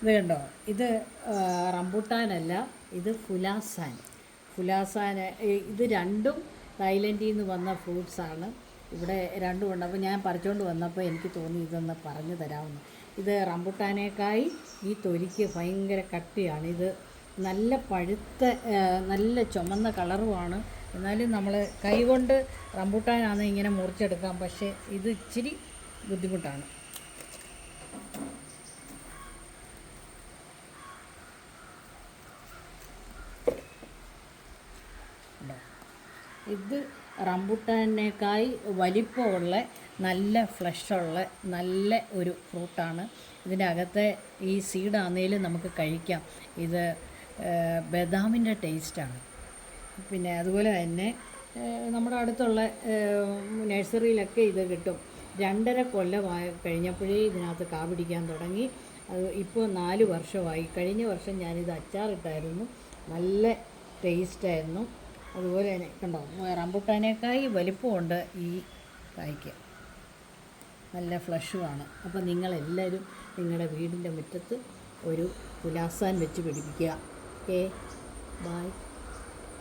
ഇത് കണ്ടോ? ഇത് റംബുട്ടാനല്ല ഇത് ഫുലാസാൻ. ഫുലാസാൻ ഇത് രണ്ടും തായ്ലൻഡിൽ നിന്ന് വന്ന ഫ്രൂട്ട്സാണ്. ഇവിടെ രണ്ടും ഉണ്ട്. അപ്പോൾ ഞാൻ പറിച്ചുകൊണ്ട് വന്നപ്പോൾ എനിക്ക് തോന്നി ഇതൊന്ന് പറഞ്ഞു തരാമെന്ന് ഇത് റംബുട്ടാനേക്കായി ഈ തൊലിക്ക് ഭയങ്കര കട്ടിയാണ്. ഇത് നല്ല പഴുത്ത നല്ല ചുമന്ന കളറുമാണ്. എന്നാലും നമ്മൾ കൈകൊണ്ട് റംബുട്ടാനാണ് ഇങ്ങനെ മുറിച്ചെടുക്കാം. പക്ഷേ ഇത് ഇച്ചിരി ബുദ്ധിമുട്ടാണ്. ഇത് റംബുട്ടാനേക്കായി വലിപ്പമുള്ള നല്ല ഫ്ലഷുള്ള നല്ല ഒരു ഫ്രൂട്ടാണ്. ഇതിന്റെ അകത്തെ ഈ സീഡാന്നേലും നമുക്ക് കഴിക്കാം. ഇത് ബദാമിന്റെ ടേസ്റ്റാണ്. പിന്നെ അതുപോലെ തന്നെ നമ്മുടെ അടുത്തുള്ള നഴ്സറിയിലൊക്കെ ഇത് കിട്ടും. രണ്ടര കൊല്ലമായി കഴിഞ്ഞപ്പോഴേ ഇതിനകത്ത് കാ പിടിക്കാൻ തുടങ്ങി. അത് ഇപ്പോൾ നാല് വർഷമായി. കഴിഞ്ഞ വർഷം ഞാനിത് അച്ചാറിട്ടായിരുന്നു. നല്ല ടേസ്റ്റായിരുന്നു. അതുപോലെ തന്നെ കണ്ടോ? റംബുട്ടാനേക്കായി വലിപ്പമുണ്ട് ഈ കായ്ക്ക്. നല്ല ഫ്ലഷുമാണ്. അപ്പോൾ നിങ്ങളെല്ലാവരും നിങ്ങളുടെ വീടിന്റെ മുറ്റത്ത് ഒരു പുലാസാൻ വെച്ച് പിടിപ്പിക്കുക. ഓക്കെ? ബായ്